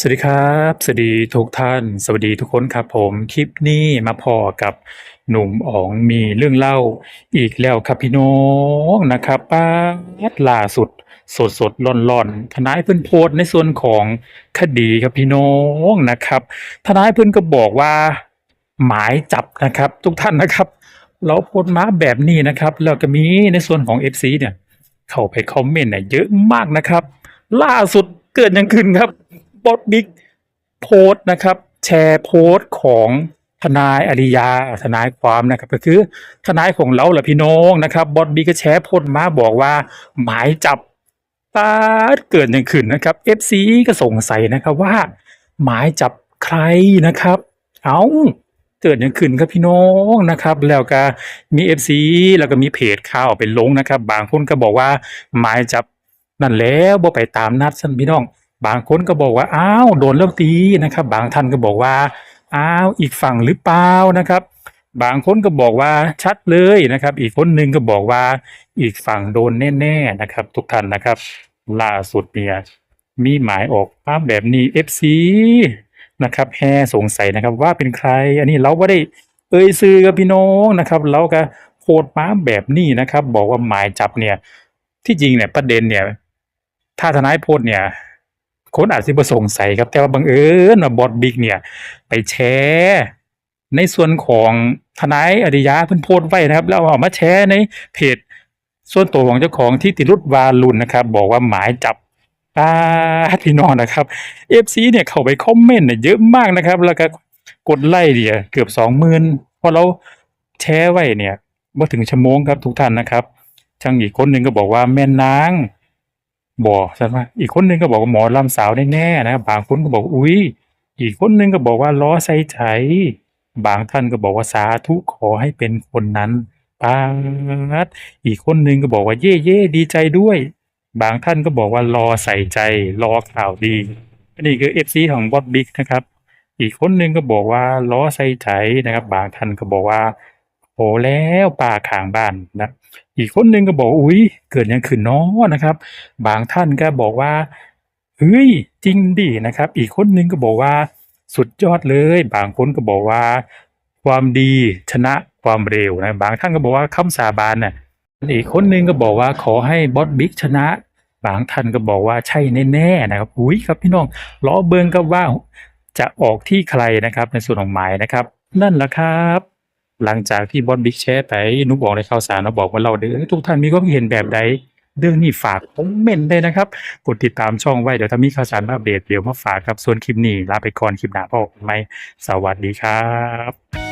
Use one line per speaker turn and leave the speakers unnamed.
สวัสดีครับ สวัสดีทุกท่าน สวัสดีทุกคนครับผมคลิปนี้มาพอกับหนุ่มอ๋องมีเรื่องเล่าอีกแล้วครับพี่น้องนะครับป้าดล่าสุดสดสดร้อนร้อนๆทนายเพิ่นโพสในส่วนของคดีครับพี่น้องนะครับ ทนายเพิ่นก็บอกว่า หมายจับนะครับ ทุกท่านนะครับ เราโพสมาแบบนี้นะครับแล้วก็มีในส่วนของ FC เนี่ย เข้าไปคอมเมนต์เนี่ยเยอะมากนะครับ ล่าสุดเกิดยังขึ้นครับ บอสบิ๊กโพสนะครับ แชร์โพสของทนายอริยาทนายความนะครับก็คือทนายของเราแหละพี่น้องนะครับบอสบิ๊กก็แชร์โพสมาบอกว่า หมายจับตาดเกิดยังขึ้นนะครับ FC ก็สงสัยนะครับว่า หมายจับใครนะครับ เอาเกิดยังขึ้นครับพี่น้องนะครับ แล้วก็มี FC แล้วก็มีเพจข่าวไปลงนะครับ บางคนก็บอกว่า หมายจับนั่นแล้วบ่ไปตามนัดซั่นพี่น้อง บางคนก็บอกว่าอ้าวโดนแล้วตีนะครับ บางท่านก็บอกว่าอ้าวอีกฝั่งหรือเปล่านะครับ บางคนก็บอกว่าชัดเลยนะครับ อีกคนหนึ่งก็บอกว่าอีกฝั่งโดนแน่ๆนะครับ ทุกท่านนะครับ ล่าสุดเนี่ยมีหมายออกภาพแบบนี้ FC นะครับแฮสงสัยนะครับว่าเป็นใคร อันนี้เราไม่ได้เอ่ยซื้อกับพี่น้องนะครับ เราก็โพดมาแบบนี้นะครับ บอกว่าหมายจับเนี่ย ที่จริงเนี่ยประเด็นเนี่ย ถ้าทนายโพสต์เนี่ย คนอาจสิบ่สงสัยครับ แต่ว่าบังเอิญว่าบอสบิ๊กเนี่ย ไปแชร์ในส่วนของทนายอริยาเพิ่นโพสต์ไว้นะครับ แล้วเอามาแชร์ในเพจส่วนตัวของเจ้าของที่ติรุตวาลุนนะครับ บอกว่าหมายจับตาพี่น้องนะครับ FC เนี่ยเข้าไปคอมเมนต์เนี่ยเยอะมากนะครับ แล้วก็กดไลค์เนี่ยเกือบ20,000พอเราแชร์ไว้เนี่ยบ่ถึงชั่วโมงครับทุกท่านนะครับช่างอีกคนหนึ่งก็บอกว่าแม่นาง บอกใช่ไหมอีกคนหนึงก็บอกว่าหมอลำสาวแน่ๆนะครับบางคนก็บอกอุ้ยอีกคนหนึงก็บอกว่าล้อใส่ใจบางท่านก็บอกว่าสาธุขอให้เป็นคนนั้นปาดอีกคนหนึงก็บอกว่าเย่เย่ดีใจด้วย บางท่านก็บอกว่ารอใส่ใจ รอข่าวดีอันนี้คือเอฟซีของบอสบิ๊กนะครับ อีกคนหนึงก็บอกว่าล้อใส่ใจนะครับ บางท่านก็บอกว่า โหแล้วป่าขางบ้านนะอีกคนหนึ่งก็บอกอุ๊ยเกิดยังขึ้นน้อนะครับ บางท่านก็บอกว่าเฮ้ยจริงดินะครับ อีกคนหนึ่งก็บอกว่าสุดยอดเลย บางคนก็บอกว่า ความดีชนะความเร็วนะบางท่านก็บอกว่าคำสาบานน่ะอีกคนหนึ่งก็บอกว่าขอให้บอสบิ๊กชนะ บางท่านก็บอกว่าใช่แน่ๆนะครับอุ้ยครับพี่น้องล้อเบิงกับว่าจะออกที่ใครนะครับในส่วนของหมายนะครับ นั่นแหละครับ หลังจากที่บอสบิ๊กแชร์ไปนุบอกในข่าวสารเราบอกว่าเราเด้อทุกท่านมีความเห็นแบบใดเรื่องนี้ฝากคอมเมนต์ได้นะครับ กดติดตามช่องไว้ เดี๋ยวถ้ามีข่าวสารมาอัปเดตเดี๋ยวมาฝากครับส่วนคลิปนี้ลาไปก่อนคลิปหน้าพบกันใหม่สวัสดีครับ